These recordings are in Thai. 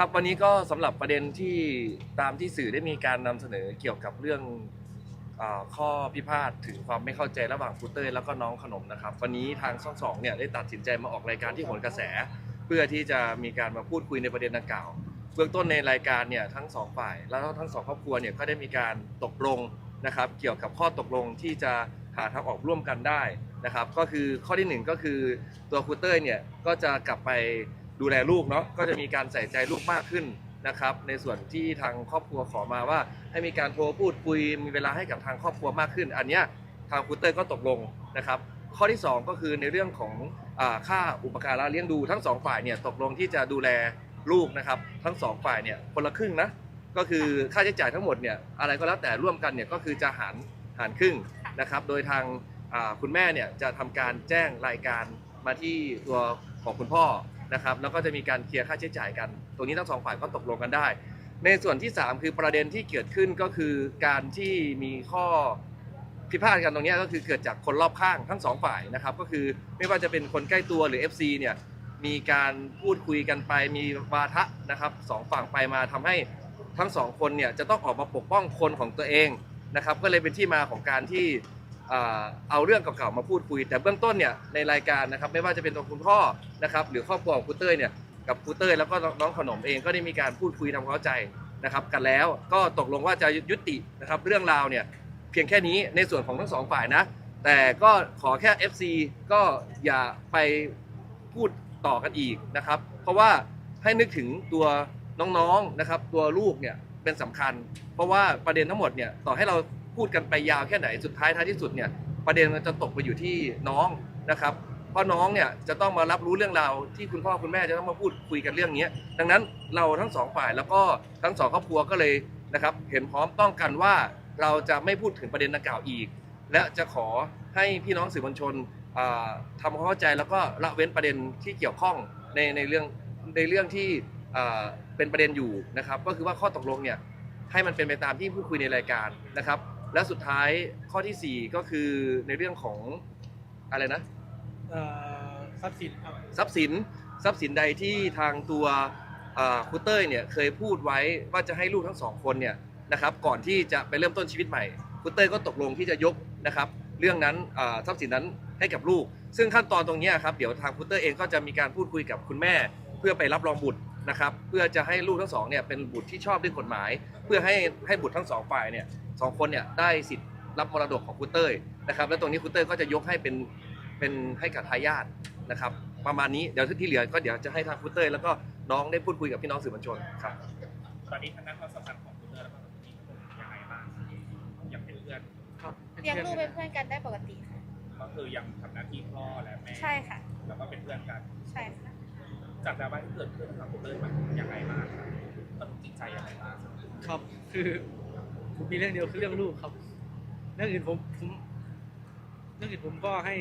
ครับวันนี้ก็สำหรับประเด็นที่ตามที่สื่อได้มีการนำเสนอเกี่ยวกับเรื่องอาข้อพิพาทถึงความไม่เข้าใจระหว่างครูเต้ยแล้วก็น้องขนมนะครับ วันนี้ทางช่องสองเนี่ยได้ตัดสินใจมาออกรายการที่โหนกระแส เพื่อที่จะมีการมาพูดคุยในประเด็นดังกล่าว เบื้องต้นในรายการเนี่ยทั้งสองฝ่าย แล้วทั้งสองครอบครัวเนี่ยก็ได้มีการตกลงนะครับเกี่ยวกับข้อตกลงที่จะหาทางออกร่วมกันได้นะครับ ก็คือข้อที่หนึ่งก็คือตัวครูเต้ยเนี่ยก็จะกลับไป ดูแลลูกเนาะก็จะมีการใส่ใจลูกมากขึ้นนะครับ ในส่วนที่ทางครอบครัวขอมาว่า ให้มีการโทรพูดคุยมีเวลาให้กับทางครอบครัวมากขึ้น อันเนี้ยทางครูเต้ยก็ตกลงนะครับ ข้อที่ 2 ก็คือในเรื่องของอค่าอุปการะเลี้ยงดูทั้งสองฝ่ายเนี่ยตกลงที่จะดูแลลูกนะครับ ทั้งสองฝ่ายเนี่ยคนละครึ่งนะก็คือค่าใช้จ่ายทั้งหมดเนี่ยอะไรก็แล้วแต่ร่วมกันเนี่ยก็คือจะหารหารครึ่งนะครับ โดยทางคุณแม่เนี่ยจะทำการแจ้งรายการมาที่ตัวของคุณพ่อ นะครับแล้วก็จะมีการเคลียร์ค่าใช้จ่ายกัน ตรงนี้ทั้งสองฝ่ายก็ตกลงกันได้ ในส่วนที่ 3 คือประเด็นที่เกิดขึ้นก็คือการที่มีข้อพิพาทกันตรงนี้ก็คือเกิดจากคนรอบข้างทั้งสองฝ่ายนะครับก็คือไม่ว่าจะเป็นคนใกล้ตัวหรือ FC เนี่ยมีการพูดคุยกันไปมีวาทะนะครับสองฝั่งไปมาทำให้ทั้งสองคนเนี่ยจะต้องออกมาปกป้องคนของตัวเองนะครับก็เลยเป็นที่มาของการที่ เอาเรื่องเก่าๆมาพูดคุย แต่เบื้องต้นเนี่ยในรายการนะครับไม่ว่าจะเป็นตัวคุณพ่อนะครับหรือครอบครัวของครูเต้ยเนี่ยกับครูเต้ยแล้วก็น้องขนมเองก็ได้มีการพูดคุยทำความเข้าใจนะครับกันแล้วก็ตกลงว่าจะยุตินะครับเรื่องราวเนี่ยเพียงแค่นี้ในส่วนของทั้งสองฝ่ายนะแต่ก็ขอแค่ FC ก็อย่าไปพูดต่อกันอีกนะครับ เพราะว่าให้นึกถึงตัวน้องๆนะครับ ตัวลูกเนี่ยเป็นสำคัญ เพราะว่าประเด็นทั้งหมดเนี่ยต่อให้เรา พูดกันไปยาวแค่ไหนสุดท้ายท้ายที่สุดเนี่ยประเด็นมันจะตกไปอยู่ที่น้องนะครับเพราะน้องเนี่ยจะต้องมารับรู้เรื่องราวที่คุณพ่อคุณแม่จะต้องมาพูดคุยกันเรื่องนี้ดังนั้นเราทั้งสองฝ่ายแล้วก็ทั้งสองครอบครัวก็เลยนะครับเห็นพร้อมต้องกันว่าเราจะไม่พูดถึงประเด็นดังกล่าวอีก และจะขอให้พี่น้องสื่อมวลชนทำความเข้าใจแล้วก็ละเว้นประเด็นที่เกี่ยวข้องในในเรื่องในเรื่องที่เป็นประเด็นอยู่นะครับ ก็คือว่าข้อตกลงเนี่ยให้มันเป็นไปตามที่พูดคุยในรายการนะครับ และสุดท้ายข้อทีสี่ 4 ก็คือในเรื่องของอะไรนะเอ่อทรัพย์สินครับ ทรัพย์สินทรัพย์สินใดที่ทางตัวอ่าครูเต้ยเนี่ยเคยพูดไว้ว่าจะให้ลูกทั้งสองคนเนี่ยนะครับก่อนที่จะไปเริ่มต้นชีวิตใหม่ครูเต้ยก็ตกลงที่จะยกนะครับเรื่องนั้นอ่าทรัพย์สินนั้นให้กับลูก ซึ่งขั้นตอนตรงเนี้ยครับเดี๋ยวทางครูเต้ยเองก็จะมีการพูดคุยกับคุณแม่ เพื่อไปรับรองบุตร นะครับเพื่อจะให้ลูกทั้งสองเนี่ยเป็นบุตรที่ชอบด้วยกฎหมาย เพื่อให้ให้บุตรทั้งสองฝ่ายเนี่ยสองคนเนี่ยได้สิทธิ์รับมรดกของครูเต้ยนะครับและตรงนี้ครูเต้ยก็จะยกให้เป็นเป็นให้กับทายาทนะครับประมาณนี้เดี๋ยวที่เหลือก็เดี๋ยวจะให้ทางฟุตเตอร์แล้วก็น้องได้พูดคุยกับพี่น้องสื่อมวลชนครับตอนนี้ทางด้านความสัมพันธ์ของคุณเตอร์และคุณนี่ยังไงบ้างยังเป็นเพื่อนครับเลี้ยงลูกเป็นเพื่อนกันได้ปกติค่ะก็คือยังทำหน้าที่พ่อและแม่ใช่ค่ะแล้วก็เป็นเพื่อนกันใช่ค่ะ จากดราม่าที่เกิดขึ้นกับคุณเตอร์มันยังไงบ้างครับมันจิตใจยังไงบ้างครับคือผมมีเรื่องเดียวคือเรื่องลูกครับ เรื่องอื่นผมผมเรื่องอื่นผมก็ให้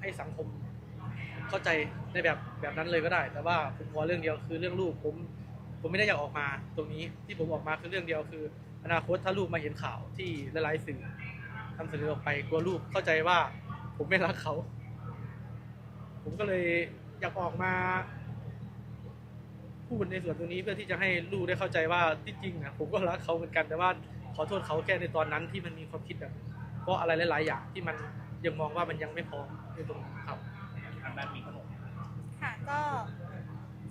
ให้สังคมเข้าใจในแบบแบบนั้นเลยก็ได้ แต่ว่าผมขอเรื่องเดียวคือเรื่องลูกผมผมไม่ได้อยากออกมาตรงนี้ที่ผมออกมาคือเรื่องเดียวคือ อนาคตถ้าลูกมาเห็นข่าวที่หลายๆสื่อนำเสนอออกไปกลัวลูกเข้าใจว่า ผมไม่รักเขา ผมก็เลยอยากออกมา พูดในส่วนตรงนี้เพื่อที่จะให้ลูกได้เข้าใจว่าที่จริงนะผมก็รักเขาเหมือนกันแต่ว่าขอโทษเขาแค่ในตอนนั้นที่มันมีความคิดแบบเพราะอะไรหลาย ๆ อย่างที่มันยังมองว่ามันยังไม่พร้อมในตรงนั้นครับทางด้านมีขนมค่ะก็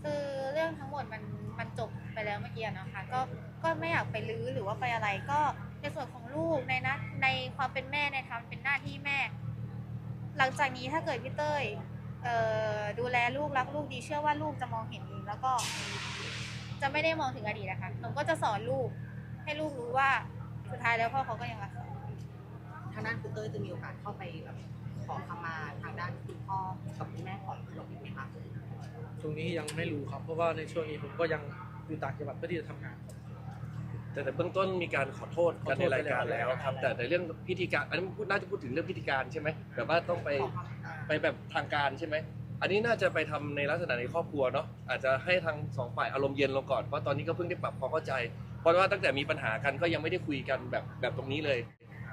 คือเรื่องทั้งหมดมันมันจบไปแล้วเมื่อกี้นะคะก็ก็ไม่อยากไปลื้อหรือว่าไปอะไรก็ในส่วนของลูกในนะในความเป็นแม่ในทำเป็นหน้าที่แม่ หลังจากนี้ถ้าเกิดพี่เต้ย ลลูกรักลูกดีเชื่อว่าลูกจะมองเห็นเองแล้วก็จะไม่ได้มองถึงอดีตนะคะหนูก็จะสอนลูก ให้ลูกรู้ว่าสุดท้ายแล้วพ่อเขาก็ยังรักเขาทางด้านคุณเต้ยจะมีโอกาสเข้าไปแบบขอขมาทางด้านคุณพ่อกับคุณแม่ของขนมอีกไหมคะตรงนี้ยังไม่รู้ครับ เพราะว่าในช่วงนี้ผมก็ยังอยู่ต่างจังหวัดเพื่อที่จะทำงานครับแต่แต่เบื้องต้นมีการขอโทษกันในรายการแล้วครับ แต่แต่เรื่องพิธีการอันนี้พูดน่าจะพูดถึงเรื่องพิธีการใช่ไหมแบบว่าต้องไปขอขมา ไปแบบทางการใช่ไหม อันนี้น่าจะไปทำในลักษณะในครอบครัวเนาะอาจจะให้ทางสองฝ่ายอารมณ์เย็นลงก่อนเพราะตอนนี้ก็เพิ่งได้ปรับความเข้าใจ เพราะว่าตั้งแต่มีปัญหากันก็ยังไม่ได้คุยกันแบบแบบตรงนี้เลย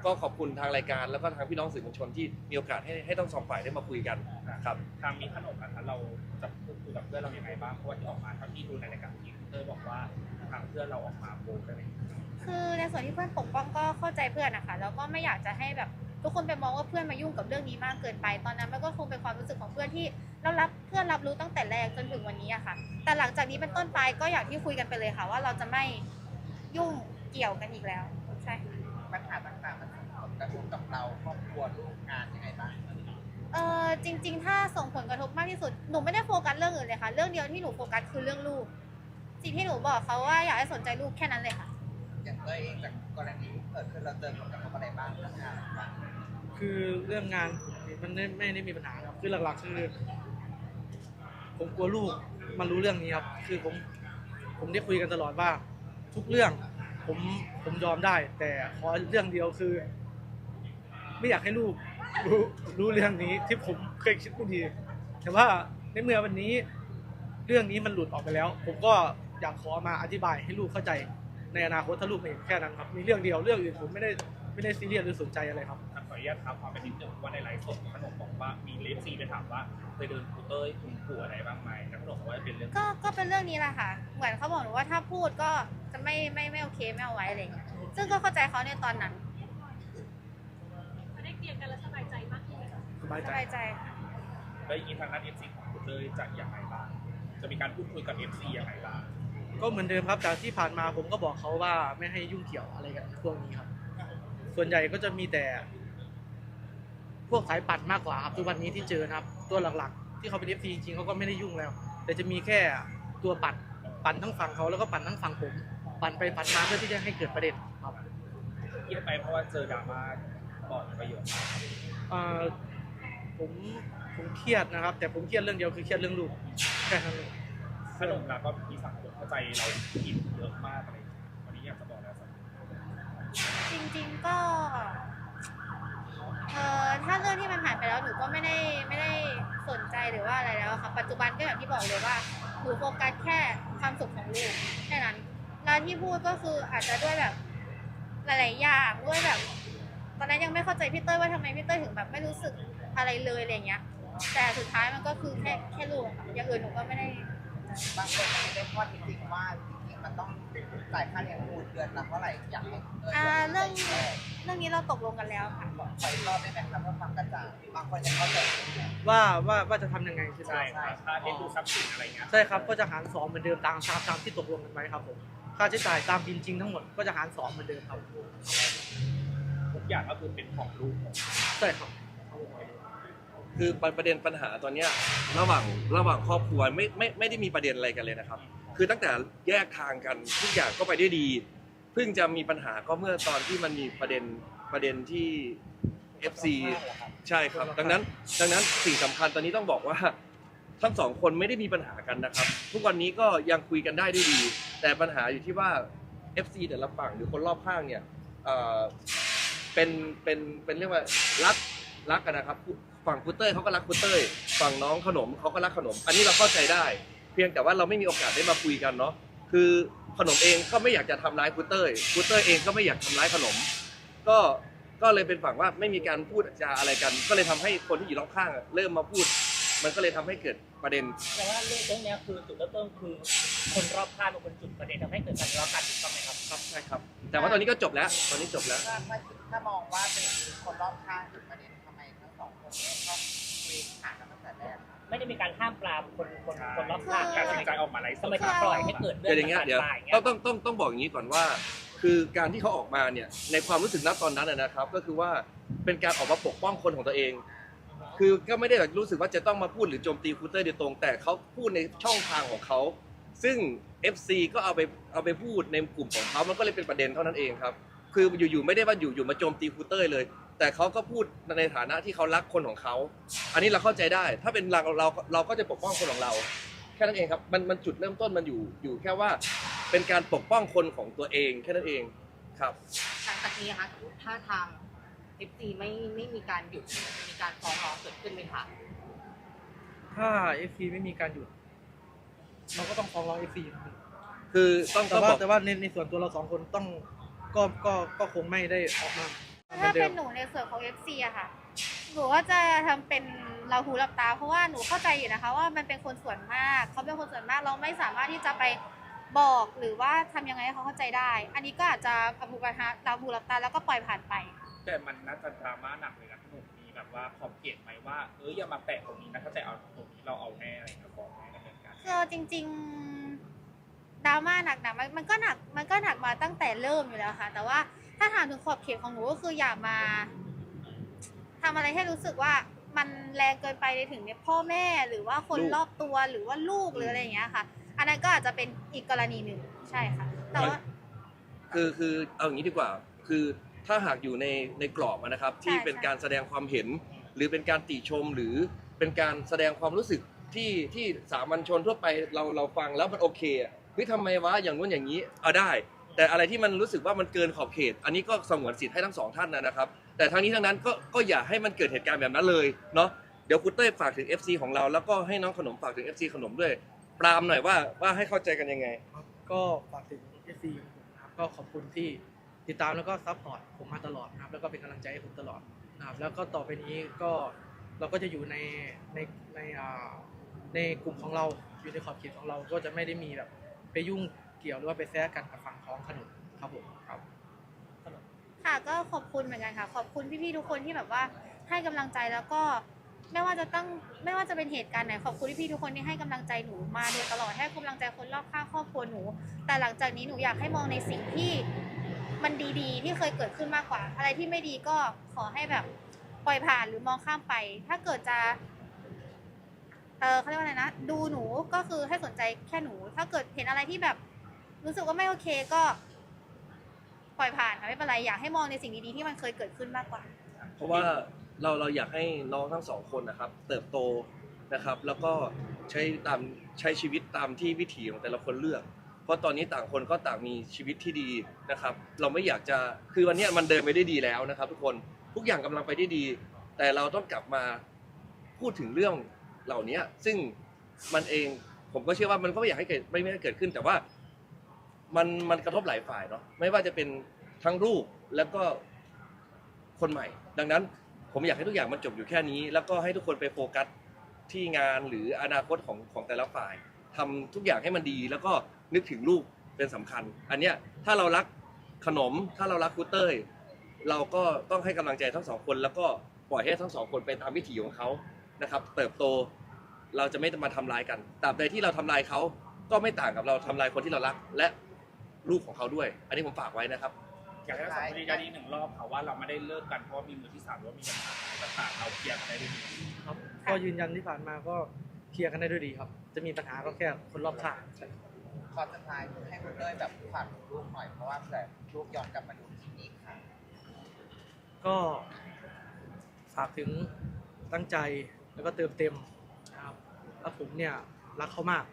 ก็ขอบคุณทางรายการแล้วก็ทางพี่น้องสื่อมวลชนที่มีโอกาสให้ให้ทั้งสองฝ่ายได้มาคุยกันครับทางมีขนมนะคะเราจะพูดคุยกับเพื่อนเรายังไงบ้างเพราะว่าที่ออกมาเท่าที่ดูในรายการที่คุณเตอร์บอกว่าพื่อนเราออกมาโพสต์อะไรอย่างเงี้ยคือในส่วนที่เพื่อนปกป้องก็เข้าใจเพื่อนนะคะแล้วก็ไม่อยากจะให้แบบ ทุกคนไปมองว่าเพื่อนมายุ่งกับเรื่องนี้มากเกินไป ตอนนั้นมันก็คงเป็นความรู้สึกของเพื่อนที่เรารับเพื่อนรับรู้ตั้งแต่แรกจนถึงวันนี้อะค่ะ แต่หลังจากนี้เป็นต้นไปก็อย่างที่คุยกันไปเลยค่ะ ว่าเราจะไม่ยุ่งเกี่ยวกันอีกแล้วใช่ค่ะปัญหาต่างๆมันส่งผลกระทบกับเราครอบครัวลูกงานยังไงบ้างเออจริง ๆ ถ้าส่งผลกระทบมากที่สุดหนูไม่ได้โฟกัสเรื่องอื่นเลยค่ะ เรื่องเดียวที่หนูโฟกัสคือเรื่องลูกสิ่งที่หนูบอกเขาว่าอยากให้สนใจลูกแค่นั้นเลยค่ะอย่างตัวเองจากกรณี เกิดขึ้นเราเจอผลกระทบอะไรบ้างเรื่องงานบ้างคือเรื่องงานมันไม่ไม่ได้มีปัญหาครับคือหลักๆคือผมกลัวลูกมันรู้เรื่องนี้ครับ คือผมผมได้คุยกันตลอดว่า ทุกเรื่อง ผมผมยอมได้ แต่ขอเรื่องเดียวคือ ไม่อยากให้ลูกรู้รู้เรื่องนี้ที่ผมเคยคิดไม่ดีแต่ว่าในเมื่อวันนี้ เรื่องนี้มันหลุดออกไปแล้ว ผมก็อยากขอมาอธิบายให้ลูกเข้าใจ ในอนาคตถ้าลูกไม่เห็นแค่นั้นครับมีเรื่องเดียวเรื่องอื่นผมไม่ได้ไม่ได้ซีเรียสหรือสนใจอะไรครับ ขออนุญาตถามความเป็นนิดนึงว่าในไลฟ์สดขนมบอกว่ามีเลฟซีไปถามว่าเคยเดินคูเตอร์คุณปู่อะไรบ้างไหมแล้วขนมบอกว่าเป็นเรื่องก็ก็เป็นเรื่องนี้แหละค่ะ เหมือนเขาบอกหนูว่าถ้าพูดก็จะไม่ไม่ไม่โอเคไม่เอาไว้อะไรอย่างเงี้ยซึ่งก็เข้าใจเขาในตอนนั้นได้เคลียร์กันแล้วสบายใจมากขึ้นไหมคะสบายสใจบายใจค่ะแล้วอย่างนี้ทางด้านเอฟซีของคูเตอร์จะอย่างไรบ้างจะมีการพูดคุยกับเอฟซีอย่างไรบ้าง ก็เหมือนเดิมครับจากที่ผ่านมาผมก็บอกเขาว่าไม่ให้ยุ่งเกี่ยวอะไรกันพวกนี้ครับ ส่วนใหญ่ก็จะมีแต่ พวกสายปั่นมากกว่าครับทุกวันนี้ที่เจอนะครับ ตัวหลักๆ ที่เขาเป็นเอฟซีจริงๆเขาก็ไม่ได้ยุ่งแล้ว แต่จะมีแค่ตัวปั่นปั่นทั้งฝั่งเขาแล้วก็ปั่นทั้งฝั่งผม ปั่นไปปั่นมาเพื่อที่จะให้เกิดประเด็นครับเครียดไปเพราะว่าเจอดราม่าบอกไปเยอะมากเอ่อผมผมเครียดนะครับ แต่ผมเครียดเรื่องเดียวคือเครียดเรื่องลูกแค่นั้นเอง ขนมแล้วก็มีสังคมเข้าใจเราผิดเยอะมากอะไรอย่างเงี้ยวันนี้อยากจะบอกแล้วสังคมจริงๆก็เอ่อถ้าเรื่องที่มันผ่านไปแล้วหนูก็ไม่ได้ไม่ได้สนใจหรือว่าอะไรแล้วค่ะปัจจุบันก็อย่างที่บอกเลยว่าหนูโฟกัสแค่ความสุขของลูกแค่นั้นแล้วที่พูดก็คืออาจจะด้วยแบบหลายๆอย่างด้วยแบบ ตอนนั้นยังไม่เข้าใจพี่เต้ยว่าทำไมพี่เต้ยถึงแบบไม่รู้สึกอะไรเลยอะไรเงี้ย แต่สุดท้ายมันก็คือแค่แค่ลูกอะค่ะอย่างอื่นหนูก็ไม่ได้ บางคนไม่ได้ข้อจริงๆว่าจริงๆมันต้องจ่ายค่าเลี้ยงดูเดือนละเท่าไหร่อยากให้เอ่าเรื่องเรื่องนี้เราตกลงกันแล้วค่ะ ขออีกรอบได้ไหมครับเพื่อความกระจ่างบางคนยังเข้าใจผิดอยู่ว่าว่าว่าจะทำยังไงใช่ไหมใช่ครับถ้าเห็นดูทรัพย์สินอะไรเงี้ย ใช่ครับก็จะหารสองเหมือนเดิมตามตามตามที่ตกลงกันไว้ครับผมค่าใช้จ่ายตามบินจริงทั้งหมดก็จะหารสองเหมือนเดิมครับทุกอย่างก็คือเป็นของลูกของใช่ครับ คือประเด็นปัญหาตอนเนี้ยระหว่างระหว่างครอบครัวไม่ไม่ไม่ได้มีประเด็นอะไรกันเลยนะครับ คือตั้งแต่แยกทางกันทุกอย่างก็ไปได้ดี เพิ่งจะมีปัญหาก็เมื่อตอนที่มันมีประเด็นประเด็นที่ FC ใช่ครับ ดังนั้นดังนั้นสิ่งสำคัญตอนนี้ต้องบอกว่า ทั้งสองคนไม่ได้มีปัญหากันนะครับ ทุกวันนี้ก็ยังคุยกันได้ด้วยดี แต่ปัญหาอยู่ที่ว่า FC แต่ละฝั่งหรือคนรอบข้างเนี่ยเอ่อเป็นเป็นเป็นเรียกว่ารักรักกันนะครับ ฝั่งคุณเต้ยเขาก็รักคุณเต้ยฝั่งน้องขนมเขาก็รักขนม อันนี้เราเข้าใจได้ เพียงแต่ว่าเราไม่มีโอกาสได้มาคุยกันเนาะคือขนมเองก็ไม่อยากจะทำร้ายคุณเต้ยคุณเต้ยเองก็ไม่อยากทำร้ายขนม ก็ก็เลยเป็นฝั่งว่าไม่มีการพูดจาอะไรกัน ก็เลยทำให้คนที่อยู่รอบข้างอะเริ่มมาพูด มันก็เลยทำให้เกิดประเด็นแต่ว่าเรื่องเรื่องเนี้ยคือจุดเริ่มต้นคือ คนรอบข้างเป็นคนจุดประเด็นทำให้เกิดการทะเลาะกันถูกต้องไหมครับครับใช่ครับ แต่ว่าตอนนี้ก็จบแล้ว ตอนนี้จบแล้วถ้าถ้าถ้ามองว่าเป็นคนรอบข้างจุดประเด็นทำ ไมทั้งสองคนไม่ชอบคุยหากันตั้งแต่แรกครับไม่ได้มีการห้ามปรามคนคนคนรอบข้างการตัดสินใจออกมาไลฟ์สทำดไมถึงปล่อยให้เกิดเรื่อเดี๋ยวอย่างเงี้ยงเดี๋ยวต่างๆอย่างเงี้ต้อยงต้องต้องต้องบอกอย่างนี้ก่อนว่า คือการที่เขาออกมาเนี่ยในความรู้สึกณตอนนั้นนะนะครับ ก็คือว่าเป็นการออกมาปกป้องคนของตัวเอง คือก็ไม่ได้แบบรู้สึกว่าจะต้องมาพูดหรือโจมตีคูเตอร์โดยตรง แต่เขาพูดในช่องทางของเขา ซึ่ง FC ก็เอาไปเอาไปพูดในกลุ่มของเขามันก็เลยเป็นประเด็นเท่านั้นเองครับ คืออยู่ๆไม่ได้ว่าอยู่ๆมาโจมตีคูเตอร์เลย แต่เขาก็พูดในฐานะที่เขารักคนของเขา อันนี้เราเข้าใจได้ ถ้าเป็นเราเราเราก็จะปกป้องคนของเรา แค่นั้นเองครับ มันมันจุดเริ่มต้นมันอยู่อยู่แค่ว่าเป็นการปกป้องคนของตัวเองแค่นั้นเองครับ หลังจากนี้นะคะสมมติถ้าทาง FC ไม่ไม่มีการหยุดมีการฟ้องร้องเกิดขึ้นไหมคะถ้า FC ไม่มีการหยุด เราก็ต้องฟ้องร้อง FC นะครับคือต้องแต่ต้องว่าบอก แต่ว่าในในส่วนตัวเราสองคนต้องก็ก็ก็คงไม่ได้ออกมาเหมื ถ้าอนเดิเป็มนหนูในส่วนของ FC อะค่ะ หนูก็จะทำเป็นเราหูรับตา เพราะว่าหนูเข้าใจอยู่นะคะ ว่ามันเป็นคนส่วนมาก เขาเป็นคนส่วนมากเราไม่สามารถที่จะไปบอกหรือว่าทำยังไงให้เขาเข้าใจได้ อันนี้ก็อาจจะอภูกระทะรับหูรับตาแล้วก็ปล่อยผ่านไป แต่มันน่าจะดราม่าหนักเลยนะขนมมีแบบว่าขอบเขตไหมว่าเอออย่ามาแปะตรงนี้นะถ้าจะเอาตรงนี้เราเอาแน่อะไรนะบอกแน่ดำเนินการคือจริงๆดราม่าหนักหนักมันมันก็หนักมันก็หนักมาตั้งแต่เริ่มอยู่แล้วค่ะ แต่ว่า ถ้าถามถึงขอบเขตของหนูก็คืออย่ามาทำอะไรให้รู้สึกว่ามันแรงเกินไปในถึงเนี่ยพ่อแม่หรือว่าคนลูก รอบตัวหรือว่าลูกหรืออะไรอย่างเงี้ยค่ะ อันนั้นก็อาจจะเป็นอีกกรณีหนึ่งใช่ค่ะ แต่ว่า คือคือเอาอย่างนี้ดีกว่า คือถ้าหากอยู่ในในกรอบอะนะครับ ที่ใช่เป็นใช่ การแสดงความเห็น หรือเป็นการติชมหรือเป็นการแสดงความรู้สึกที่ที่สามัญชนทั่วไปเราเราฟังแล้วมันโอเคอะเฮ้ยทำไมวะอย่างนู้นอย่างนี้เอาได้ แต่อะไรที่มันรู้สึกว่ามันเกินขอบเขต อันนี้ก็สงวนสิทธิ์ให้ทั้งสองท่านนะครับ แต่ทั้งนี้ทั้งนั้นก็ก็อย่าให้มันเกิดเหตุการณ์แบบนั้นเลยเนาะเดี๋ยวคุณเต้ยฝากถึง FC ของเรา แล้วก็ให้น้องขนมฝากถึง FC ขนมด้วย ปรามหน่อยว่าว่าให้เข้าใจกันยังไง ก็ฝากถึง FC ของผมนะครับก็ขอบคุณที่ติดตามแล้วก็ซัพพอร์ตผมมาตลอดนะครับ แล้วก็เป็นกำลังใจให้ผมตลอดนะครับแล้วก็ต่อไปนี้ก็เราก็จะอยู่ในในในอ่าในกลุ่มของเราอยู่ในขอบเขตของเราก็จะไม่ได้มีแบบไปยุ่ง เกี่ยวหรือว่าไปแซะกันกับฝั่งของขนมครับผมครับค่ะก็ขอบคุณเหมือนกันค่ะ ขอบคุณพี่ๆทุกคนที่แบบว่าให้กำลังใจแล้วก็ไม่ว่าจะต้องไม่ว่าจะเป็นเหตุการณ์ไหนขอบคุณพี่ๆทุกคนที่ให้กำลังใจหนูมาโดยตลอดให้กำลังใจคนรอบข้างครอบครัวหนู แต่หลังจากนี้หนูอยากให้มองในสิ่งที่มันดีๆ ที่เคยเกิดขึ้นมากกว่า อะไรที่ไม่ดีก็ขอให้แบบปล่อยผ่านหรือมองข้ามไป ถ้าเกิดจะ เออเขาเรียกว่าอะไรนะ ดูหนูก็คือให้สนใจแค่หนู ถ้าเกิดเห็นอะไรที่แบบ รู้สึกว่าไม่โอเคก็ปล่อยผ่านค่ะไม่เป็นไรอยากให้มองในสิ่งดีๆที่มันเคยเกิดขึ้นมากกว่า เพราะว่าเราเราอยากให้น้องทั้งสองคนนะครับ เติบโตนะครับ แล้วก็ใช้ตามใช้ชีวิตตามที่วิถีของแต่ละคนเลือก เพราะตอนนี้ต่างคนก็ต่างมีชีวิตที่ดีนะครับ เราไม่อยากจะคือวันนี้มันเดินไปได้ดีแล้วนะครับ ทุกคนทุกอย่างกำลังไปได้ดี แต่เราต้องกลับมาพูดถึงเรื่องเหล่านี้ซึ่งมันเองผมก็เชื่อว่ามันก็ไม่อยากให้เกิดไม่ไม่ให้เกิดขึ้น แต่ว่า มันมันกระทบหลายฝ่ายเนาะไม่ว่าจะเป็นทั้งลูกแล้วก็คนใหม่ ดังนั้นผมอยากให้ทุกอย่างมันจบอยู่แค่นี้ แล้วก็ให้ทุกคนไปโฟกัสที่งานหรืออนาคตของของแต่ละฝ่ายทำทุกอย่างให้มันดี แล้วก็นึกถึงลูกเป็นสำคัญ อันเนี้ยถ้าเรารักขนม ถ้าเรารักคูเต้ยเราก็ต้องให้กำลังใจทั้งสองคน แล้วก็ปล่อยให้ทั้งสองคนไปตามวิถีของเขานะครับ เติบโตเราจะไม่มาทำลายกันตราบใดที่เราทำลายเขาก็ไม่ต่างกับเราทำลายคนที่เรารัก และ ลูกของเขาด้วย อันนี้ผมฝากไว้นะครับ อยากให้ทั้งสองคนยืนยันอีกหนึ่งรอบค่ะว่าเราไม่ได้เลิกกันเพราะว่ามีมือที่สามหรือว่ามีปัญหาต่างๆเราเคลียร์กันได้ด้วยดีครับก็ยืนยันที่ผ่านมาก็เคลียร์กันได้ด้วยดีครับ จะมีปัญหาก็แค่คนรอบข้างใช่ครับขอสุดท้ายให้คุณเต้ยแบบฝากถึงลูกหน่อยเพราะว่าเผื่อลูกย้อนกลับมาดูคลิปนี้อีกค่ะ ก็ฝากถึงตั้งใจแล้วก็เติมเต็มนะครับแล้วผมเนี่ยรักเขามาก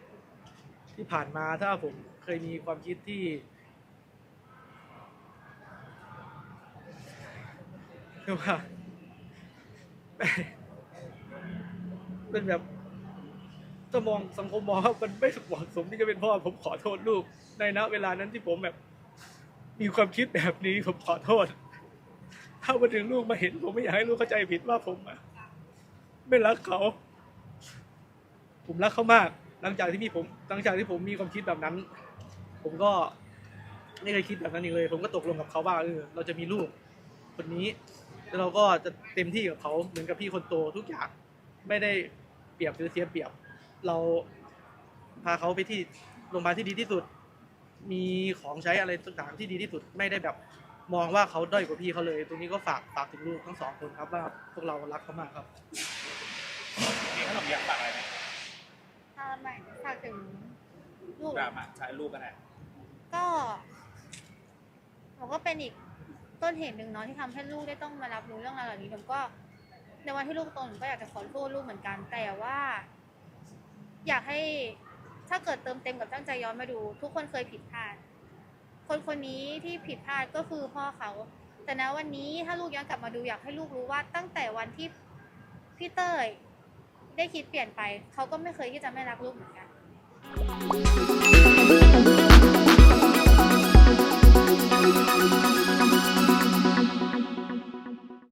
ที่ผ่านมาถ้าผม เคยมีความคิดที่ คือว่าเป็นแบบจะมองสังคมมองว่ามันไม่เหมาะสมที่จะเป็นพ่อผมขอโทษลูกในณเวลานั้นที่ผมแบบ มีความคิดแบบนี้ผมขอโทษ ถ้ามาถึงลูกมาเห็น ผมไม่อยากให้ลูกเข้าใจผิดว่าผมอะไม่รักเขา ผมรักเขามาก หลังจากที่มีผม หลังจากที่ผมมีความคิดแบบนั้น ผมก็ไม่เคยคิดแบบนั้นอีกเลย ผมก็ตกลงกับเขาว่าเออเราจะมีลูกคนนี้ แล้วเราก็จะเต็มที่กับเขาเหมือนกับพี่คนโตทุกอย่างไม่ได้เปรียบหรือเสียเปรียบ เราพาเขาไปที่โรงพยาบาลที่ดีที่สุด มีของใช้อะไรต่างๆที่ดีที่สุดไม่ได้แบบมองว่าเขาด้อยกว่าพี่เขาเลย ตรงนี้ก็ฝากฝากถึงลูกทั้งสองคนครับว่าพวกเรารักเขามากครับมีขนมอยากฝากอะไรไหมถ้าไม่ฝากถึงลูกดราม่าใช้ลูกกันแหละ ก็ผมก็เป็นอีกต้นเหตุหนึ่งเนาะที่ทำให้ลูกได้ต้องมารับรู้เรื่องราวเหล่านี้ผมก็ในวันที่ลูกโตผมก็อยากจะขอโทษลูกเหมือนกัน แต่ว่า อยากให้ถ้าเกิดเติมเต็มกับตั้งใจย้อนมาดู ทุกคนเคยผิดพลาด คนคนนี้ที่ผิดพลาดก็คือพ่อเขา แต่ณวันนี้ถ้าลูกย้อนกลับมาดูอยากให้ลูกรู้ว่าตั้งแต่วันที่พี่เต้ยได้คิดเปลี่ยนไป เขาก็ไม่เคยที่จะไม่รักลูกเหมือนกัน